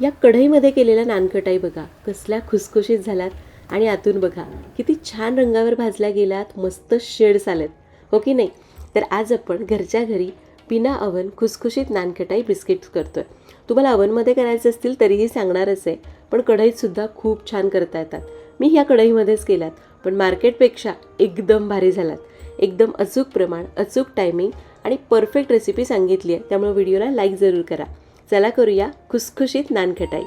या कढईमध्ये केलेल्या नानखटाई बघा कसल्या खुसखुशीत झाल्यात. आणि आतून बघा किती छान रंगावर भाजल्या गेल्यात मस्त शेड्स आलेत. हो की नाही? तर आज आपण घरच्या घरी बिना अवन खुसखुशीत नानखटाई बिस्किट्स करतोय. तुम्हाला अवनमध्ये करायचे असतील तरीही सांगणारच आहे पण कढईतसुद्धा खूप छान करता येतात. मी ह्या कढईमध्येच केल्यात पण मार्केटपेक्षा एकदम भारी झालात एकदम अचूक प्रमाण अचूक टायमिंग आणि परफेक्ट रेसिपी सांगितली आहे. त्यामुळे व्हिडिओला लाईक जरूर करा. चला करूया खुसखुशीत नानखटाई.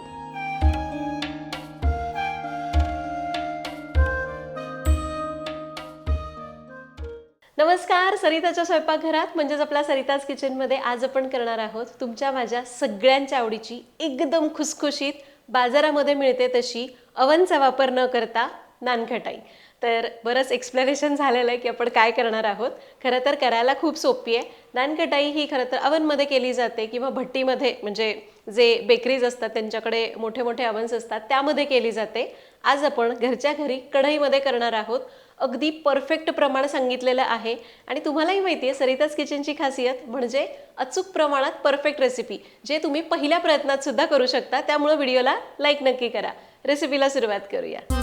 नमस्कार सरिताच्या स्वयंपाकघरात म्हणजेच आपल्या सरिताज किचनमध्ये आज आपण करणार आहोत तुमच्या माझ्या सगळ्यांच्या आवडीची एकदम खुसखुशीत बाजारामध्ये मिळते तशी अवनचा वापर न करता नानखटाई. तर बरंच एक्सप्लेनेशन झालेलं आहे की आपण काय करणार आहोत. खरं तर करायला खूप सोपी आहे. नानकटाई ही खरं तर अवनमध्ये केली जाते किंवा भट्टीमध्ये म्हणजे जे बेकरीज असतात त्यांच्याकडे मोठे मोठे अवन्स असतात त्यामध्ये केली जाते. आज आपण घरच्या घरी कढईमध्ये करणार आहोत. अगदी परफेक्ट प्रमाण सांगितलेलं आहे. आणि तुम्हालाही माहिती आहे सरिताज किचनची खासियत म्हणजे अचूक प्रमाणात परफेक्ट रेसिपी जे तुम्ही पहिल्या प्रयत्नात सुद्धा करू शकता. त्यामुळे व्हिडिओला लाईक नक्की करा. रेसिपीला सुरुवात करूया.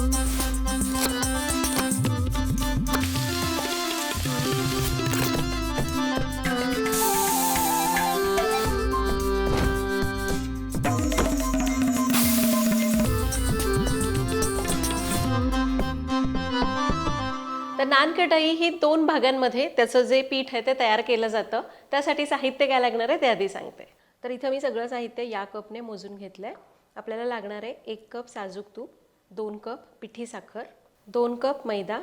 कटाई ही दोन भागांमध्ये त्याचं जे पीठ आहे ते तयार केलं जातं. त्यासाठी साहित्य काय लागणार आहे ते आधी सांगते. तर इथं मी सगळं साहित्य या कपने मोजून घेतलं आहे आपल्याला लागणार आहे एक कप साजूक तूप दोन कप पिठी साखर दोन कप मैदा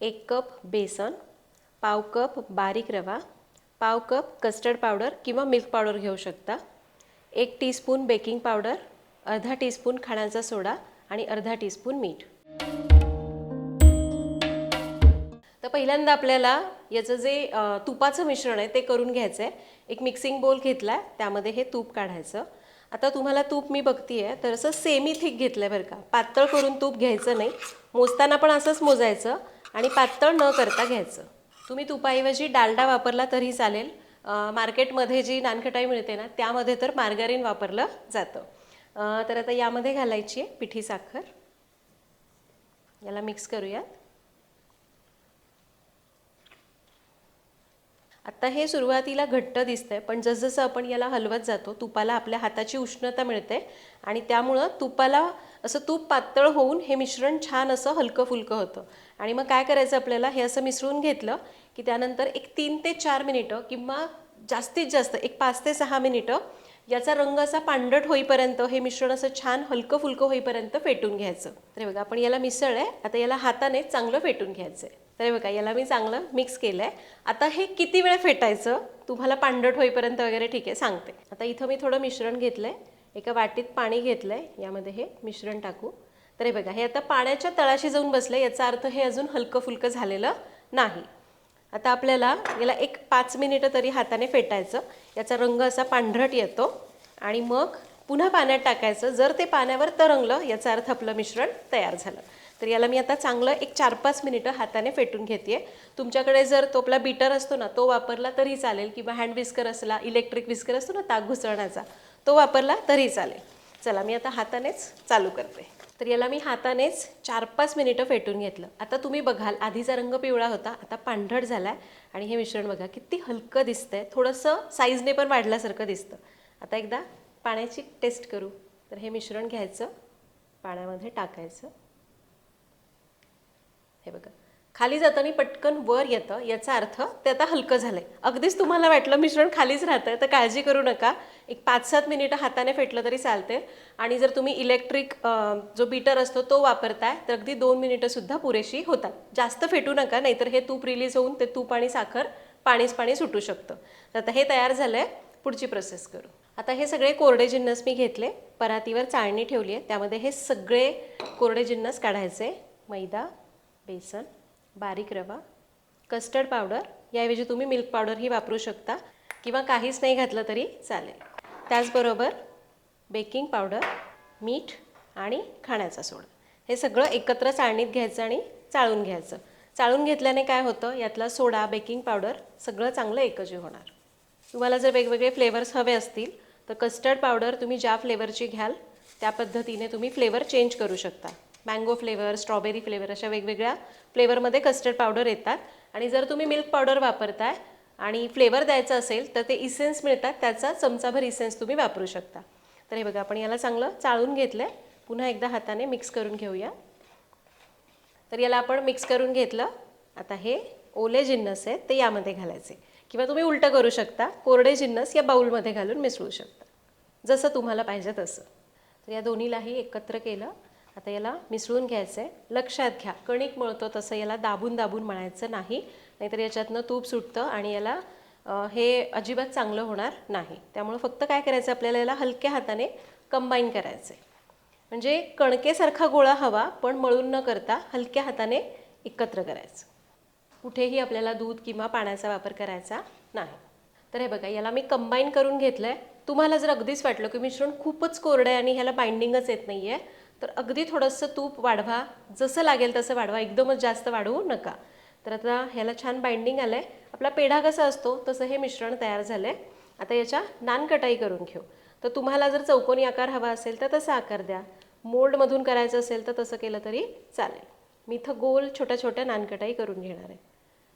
एक कप बेसन पाव कप बारीक रवा पाव कप कस्टर्ड पावडर किंवा मिल्क पावडर घेऊ शकता. एक टीस्पून बेकिंग पावडर अर्धा टीस्पून खाण्याचा सोडा आणि अर्धा टीस्पून मीठ. तर पहिल्यांदा आपल्याला याचं जे तुपाचं मिश्रण आहे ते करून घ्यायचं आहे एक मिक्सिंग बोल घेतला आहे त्यामध्ये हे तूप काढायचं. आता तुम्हाला तूप मी बघती आहे तर असं सेमी थिक घेतलं आहे बरं का. पातळ करून तूप घ्यायचं नाही. मोजताना पण असंच मोजायचं आणि पातळ न करता घ्यायचं. तुम्ही तुपाऐवजी डालडा वापरला तरी चालेल. मार्केटमध्ये जी नानखटाई मिळते ना त्यामध्ये तर मार्गारीन वापरलं जातं. तर आता यामध्ये घालायची आहे पिठी साखर. याला मिक्स करूयात. आता हे सुरुवातीला घट्ट दिसतंय पण जसजसं आपण याला हलवत जातो तुपाला आपल्या हाताची उष्णता मिळते आणि त्यामुळं तुपाला असं तूप पातळ होऊन हे मिश्रण छान असं हलकं फुलकं होतं. आणि मग काय करायचं आपल्याला? हे असं मिसळून घेतलं की त्यानंतर एक तीन ते चार मिनिटं किंवा जास्तीत जास्त एक पाच ते सहा मिनिटं याचा रंग असा पांढरट होईपर्यंत हे मिश्रण असं छान हलकं फुलकं होईपर्यंत फेटून घ्यायचं. तर बघा आपण याला मिसळ आहे आता याला हाताने चांगलं फेटून घ्यायचं आहे तर हे बघा याला मी चांगलं मिक्स केलं आहे आता हे किती वेळ फेटायचं? तुम्हाला पांढरट होईपर्यंत वगैरे ठीक आहे सांगते. आता इथं मी थोडं मिश्रण घेतलं आहे एका वाटीत पाणी घेतलं आहे यामध्ये हे मिश्रण टाकू. तर हे बघा हे आता पाण्याच्या तळाशी जाऊन बसलं याचा अर्थ हे अजून हलकं फुलकं झालेलं नाही. आता आपल्याला याला एक पाच मिनिटं तरी हाताने फेटायचं. याचा रंग असा पांढरट येतो. आणि मग पुन्हा पाण्यात टाकायचं. जर ते पाण्यावर तरंगलं याचा अर्थ आपलं मिश्रण तयार झालं. तर याला मी आता चांगलं एक चार पाच मिनिटं हाताने फेटून घेते तुमच्याकडे जर तो आपला बीटर असतो ना तो वापरला तरी चालेल. किंवा हँड विस्कर असला इलेक्ट्रिक विस्कर असतो ना ताक घुसळण्याचा तो वापरला तरी चालेल. चला मी आता हातानेच चालू करते. तर याला मी हातानेच चार पाच मिनिटं फेटून घेतलं. आता तुम्ही बघाल आधीचा रंग पिवळा होता आता पांढरट झाला आहे आणि हे मिश्रण बघा किती हलकं दिसतंय. थोडंसं साईजने पण वाढल्यासारखं दिसतं. आता एकदा पाण्याची टेस्ट करू. तर हे मिश्रण घ्यायचं पाण्यामध्ये टाकायचं. हे बघा खाली जाताना पटकन वर येतं याचा अर्थ ते आता हलकं झालं आहे अगदीच तुम्हाला वाटलं मिश्रण खालीच राहतं तर काळजी करू नका. एक पाच सात मिनिटं हाताने फेटलं तरी चालते आणि जर तुम्ही इलेक्ट्रिक जो बीटर असतो तो वापरताय तर अगदी दोन मिनिटंसुद्धा पुरेशी होतात. जास्त फेटू नका नाहीतर हे तूप रिलीज होऊन ते तूप आणि साखर पाणीच पाणी सुटू शकतं. तर आता हे तयार झालं आहे पुढची प्रोसेस करू. आता हे सगळे कोरडे जिन्नस मी घेतले परातीवर चाळणी ठेवली आहे. त्यामध्ये हे सगळे कोरडे जिन्नस काढायचे. मैदा बेसन बारीक रवा कस्टर्ड पावडर याऐवजी तुम्ही मिल्क पावडरही वापरू शकता. किंवा काहीच नाही घातलं तरी चालेल. त्याचबरोबर बेकिंग पावडर मीठ आणि खाण्याचा सोडा. हे सगळं एकत्र चाळणीत घ्यायचं आणि चाळून घ्यायचं. चाळून घेतल्याने काय होतं? यातला सोडा बेकिंग पावडर सगळं चांगलं एकजीव होणार. तुम्हाला जर वेगवेगळे फ्लेवर्स हवे असतील तर कस्टर्ड पावडर तुम्ही ज्या फ्लेवरची घ्याल त्या पद्धतीने तुम्ही फ्लेवर चेंज करू शकता. मँगो फ्लेवर स्ट्रॉबेरी फ्लेवर अशा वेगवेगळ्या फ्लेवरमध्ये कस्टर्ड पावडर येतात. आणि जर तुम्ही मिल्क पावडर वापरताय आणि फ्लेवर द्यायचं असेल तर ते इसेन्स मिळतात. त्याचा चमचाभर इसेन्स तुम्ही वापरू शकता. तर हे बघा आपण याला चांगलं चाळून घेतलं आहे पुन्हा एकदा हाताने मिक्स करून घेऊया. तर याला आपण मिक्स करून घेतलं. आता हे ओले जिन्नस आहेत ते यामध्ये घालायचे. किंवा तुम्ही उलटं करू शकता. कोरडे जिन्नस या बाऊलमध्ये घालून मिसळू शकता. जसं तुम्हाला पाहिजे तसं. तर या दोन्हीलाही एकत्र केलं. आता याला मिसळून घ्यायचं आहे लक्षात घ्या. कणिक मळतो तसं याला दाबून दाबून मळायचं नाही. नाहीतर याच्यातनं तूप सुटतं आणि याला हे अजिबात चांगलं होणार नाही. त्यामुळं फक्त काय करायचं आपल्याला याला हलक्या हाताने कंबाईन करायचं आहे म्हणजे कणकेसारखा गोळा हवा पण मळून न करता हलक्या हाताने एकत्र करायचं. कुठेही आपल्याला दूध किंवा पाण्याचा वापर करायचा नाही. तर हे बघा याला मी कंबाईन करून घेतलं आहे तुम्हाला जर अगदीच वाटलं की मिश्रण खूपच कोरडं आहे आणि ह्याला बाइंडिंगच येत नाही आहे तर अगदी थोडंसं तूप वाढवा. जसं लागेल तसं वाढवा. एकदमच जास्त वाढवू नका. तर आता ह्याला छान बाइंडिंग आलं आहे आपला पेढा कसा असतो तसं हे मिश्रण तयार झालं आहे आता याच्या नानकटाई करून घेऊ. तर तुम्हाला जर चौकोनी आकार हवा असेल तर तसा आकार द्या. मोल्डमधून करायचं असेल तर तसं केलं तरी चालेल. मी इथं गोल छोट्या छोट्या नानकटाई करून घेणार आहे.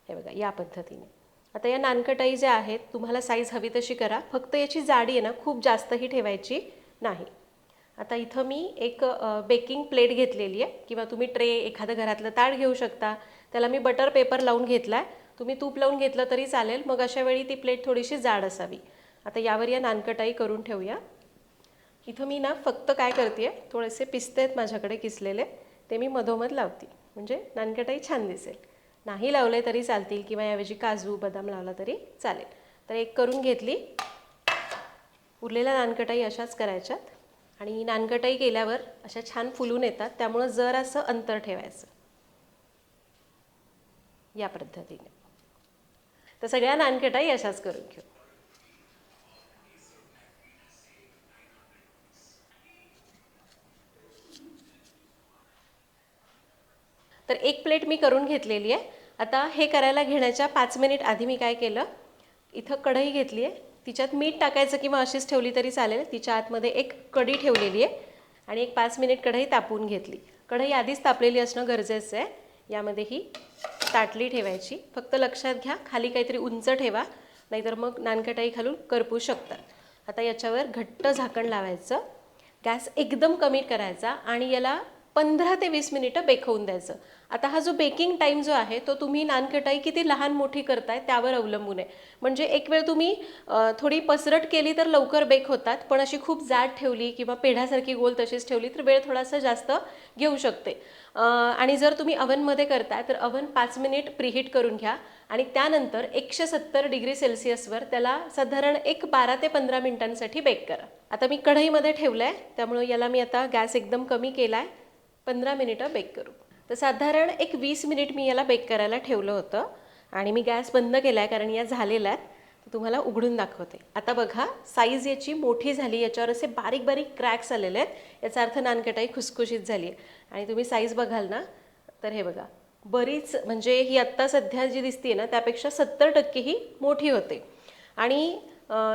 हे बघा या पद्धतीने. आता या नानकटाई ज्या आहेत तुम्हाला साईज हवी तशी करा. फक्त याची जाडी आहे ना खूप जास्तही ठेवायची नाही. आता इथं मी एक बेकिंग प्लेट घेतलेली आहे. किंवा तुम्ही ट्रे एखादं घरातलं ताट घेऊ शकता. त्याला मी बटर पेपर लावून घेतला आहे तुम्ही तूप लावून घेतलं तरी चालेल. मग अशा वेळी ती प्लेट थोडीशी जाड असावी. आता यावर या नानकटाई करून ठेवूया. इथं मी ना फक्त काय करते आहे थोडेसे पिस्ते आहेत माझ्याकडे किसलेले. ते मी मधोमध लावते. म्हणजे नानकटाई छान दिसेल. नाही लावले तरी चालतील किंवा याऐवजी काजू बदाम लावला तरी चालेल. तर एक करून घेतली. उरलेल्या नानकटाई अशाच करायच्यात. आणि नानकटाई केल्यावर अशा छान फुलून येतात. त्यामुळं जर असं अंतर ठेवायचं. या पद्धतीने. तर सगळ्या नानकटाई अशाच करून घेऊ. तर एक प्लेट मी करून घेतलेली आहे. आता हे करायला घेण्याच्या पाच मिनिट आधी मी काय केलं? इथं कढई घेतली आहे. तिच्यात मीठ टाकायचं किंवा अशीच ठेवली तरी चालेल. तिच्या आतमध्ये एक कढी ठेवलेली आहे आणि एक पाच मिनिट कढई तापवून घेतली. कढई आधीच तापलेली असणं गरजेचं आहे. यामध्ये ही ताटली ठेवायची. फक्त लक्षात घ्या खाली काहीतरी उंच ठेवा नाहीतर मग नानकटाई घालून करपू शकतात. आता याच्यावर घट्ट झाकण लावायचं. गॅस एकदम कमी करायचा आणि याला पंधरा ते वीस मिनिटं बेक होऊन द्यायचं. आता हा जो बेकिंग टाईम जो आहे तो तुम्ही नानकटाई किती लहान मोठी करताय त्यावर अवलंबून आहे. म्हणजे एक वेळ तुम्ही थोडी पसरट केली तर लवकर बेक होतात पण अशी खूप जाड ठेवली किंवा पेढ्यासारखी गोल तशीच ठेवली तर वेळ थोडासा जास्त घेऊ शकते. आणि जर तुम्ही अवनमध्ये करताय तर अवन पाच मिनिट प्रीहीट करून घ्या आणि त्यानंतर एकशे सत्तर डिग्री सेल्सिअसवर त्याला साधारण एक बारा ते पंधरा मिनिटांसाठी बेक करा. आता मी कढईमध्ये ठेवलं आहे त्यामुळं याला मी आता गॅस एकदम कमी केला आहे पंधरा मिनिटं बेक करू. तर साधारण एक वीस मिनिट मी याला बेक करायला ठेवलं होतं आणि मी गॅस बंद केला आहे कारण या झालेल्या आहेत. तुम्हाला उघडून दाखवते. आता बघा साईज याची मोठी झाली याच्यावर असे बारीक बारीक क्रॅक्स आलेले आहेत. याचा अर्थ नानकटाई खुसखुशीत झाली आहे. आणि तुम्ही साईज बघाल ना तर हे बघा. बरीच म्हणजे ही आत्ता सध्या जी दिसते ना त्यापेक्षा सत्तर टक्के ही मोठी होते. आणि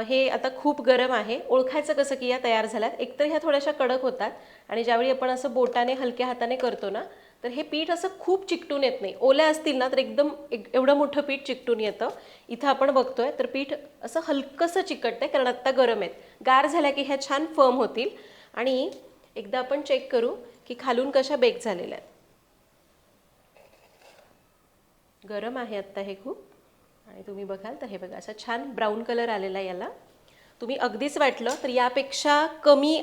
हे आता खूप गरम आहे. ओळखायचं कसं की या तयार झाल्यात? एकतर ह्या थोड्याशा कडक होतात आणि ज्यावेळी आपण असं बोटाने हलक्या हाताने करतो ना तर हे पीठ असं खूप चिकटून येत नाही. ओल्या असतील ना तर एकदम एवढं मोठं पीठ चिकटून येतं. इथं आपण बघतोय तर पीठ असं हलकंसं चिकटतंय कारण आत्ता गरम आहेत. गार झाल्या की ह्या छान फर्म होतील. आणि एकदा आपण चेक करू की खालून कशा बेक झालेल्या आहेत. गरम आहे आत्ता हे खूप. आणि तुम्ही बघाल तर हे बघा असा छान ब्राऊन कलर आलेला आहे याला. तुम्ही अगदीच वाटलं तर यापेक्षा कमी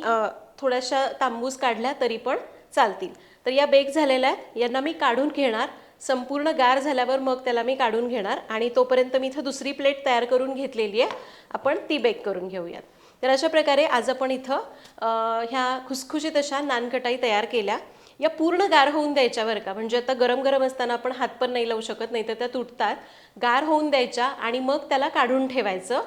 थोड्याशा तांबूस काढल्या तरी पण चालतील. तर या बेक झालेल्या आहेत. यांना मी काढून घेणार. संपूर्ण गार झाल्यावर मग त्याला मी काढून घेणार. आणि तोपर्यंत मी इथं दुसरी प्लेट तयार करून घेतलेली आहे. आपण ती बेक करून घेऊयात. तर अशा प्रकारे आज आपण इथं ह्या खुसखुशीत अशा नानकटाई तयार केल्या. या पूर्ण गार होऊन द्यायच्या बरं का. म्हणजे आता गरम गरम असताना आपण हात पण नाही लावू शकत नाही तर त्या तुटतात. गार होऊन द्यायच्या आणि मग त्याला काढून ठेवायचं.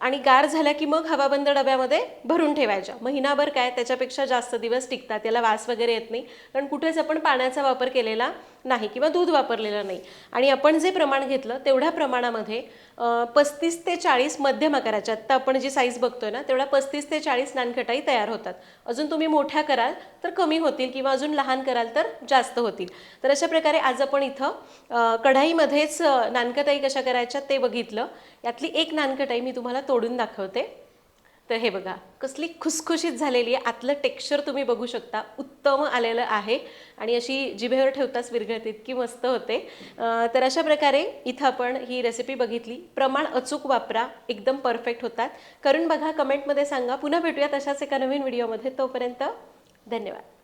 आणि गार झाल्या की मग हवाबंद डब्यामध्ये भरून ठेवायच्या. महिनाभर काय त्याच्यापेक्षा जास्त दिवस टिकतात त्याला वास वगैरे येत नाही. कारण कुठेच आपण पाण्याचा वापर केलेला नाही किंवा दूध वापरलेलं नाही. आणि आपण जे प्रमाण घेतलं तेवढ्या प्रमाणामध्ये पस्तीस ते चाळीस मध्यम आकाराच्या आत्ता आपण जी साईज बघतोय ना तेवढ्या पस्तीस ते चाळीस नानकटाई तयार होतात. अजून तुम्ही मोठ्या कराल तर कमी होतील किंवा अजून लहान कराल तर जास्त होतील. तर अशा प्रकारे आज आपण इथं कढाईमध्येच नानखटाई नानकटाई कशा करायच्या ते बघितलं. यातली एक नानकटाई मी तुम्हाला तोडून दाखवते. तर हे बघा कसली खुसखुशीत झालेली आहे. आतलं टेक्स्चर तुम्ही बघू शकता. उत्तम आलेलं आहे. आणि अशी जिभेवर ठेवताच विरघळते इतकी मस्त होते. तर अशा प्रकारे इथं आपण ही रेसिपी बघितली. प्रमाण अचूक वापरा. एकदम परफेक्ट होतात. करून बघा कमेंटमध्ये सांगा. पुन्हा भेटूयात अशाच एका नवीन व्हिडिओमध्ये तोपर्यंत धन्यवाद.